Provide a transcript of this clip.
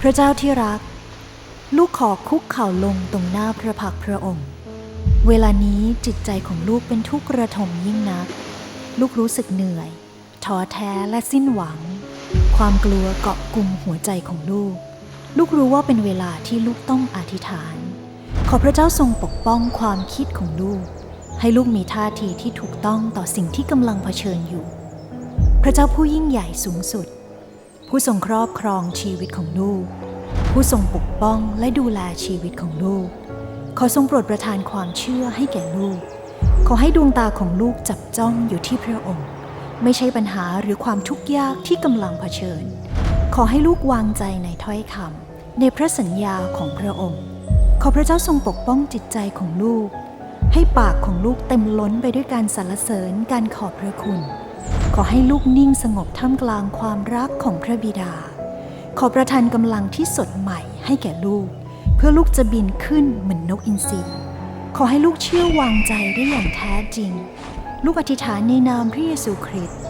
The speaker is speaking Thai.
พระเจ้าที่รัก ลูกขอคุกเข่าลงตรงหน้าพระพักพระองค์ เวลานี้จิตใจของลูกเป็นทุกข์ระทมยิ่งนัก ลูกรู้สึกเหนื่อยท้อแท้และสิ้นหวัง ความกลัวเกาะกลุ่มหัวใจของลูก ลูกรู้ว่าเป็นเวลาที่ลูกต้องอธิษฐาน ขอพระเจ้าทรงปกป้องความคิดของลูก ให้ลูกมีท่าทีที่ถูกต้องต่อสิ่งที่กำลังเผชิญอยู่ พระเจ้าผู้ยิ่งใหญ่สูงสุด ผู้ทรงครอบครองชีวิตของลูก ผู้ทรงปกป้องและดูแลชีวิตของลูก ขอทรงโปรดประทานความเชื่อให้แก่ลูก ขอให้ดวงตาของลูกจับจ้องอยู่ที่พระองค์ ไม่ใช่ปัญหาหรือความทุกข์ยากที่กำลังเผชิญ ขอให้ลูกวางใจในถ้อยคำในพระสัญญาของพระองค์ ขอพระเจ้าทรงปกป้องจิตใจของลูก ให้ปากของลูกเต็มล้นไปด้วยการสรรเสริญการขอบพระคุณ ขอให้ลูกนิ่งสงบท่ามกลางความรักของพระบิดา ขอประทานกำลังที่สดใหม่ให้แก่ลูก เพื่อลูกจะบินขึ้นเหมือนนกอินทรีขอให้ลูกเชื่อวางใจได้อย่างแท้จริง ลูกอธิษฐานในนามพระเยซูคริสต์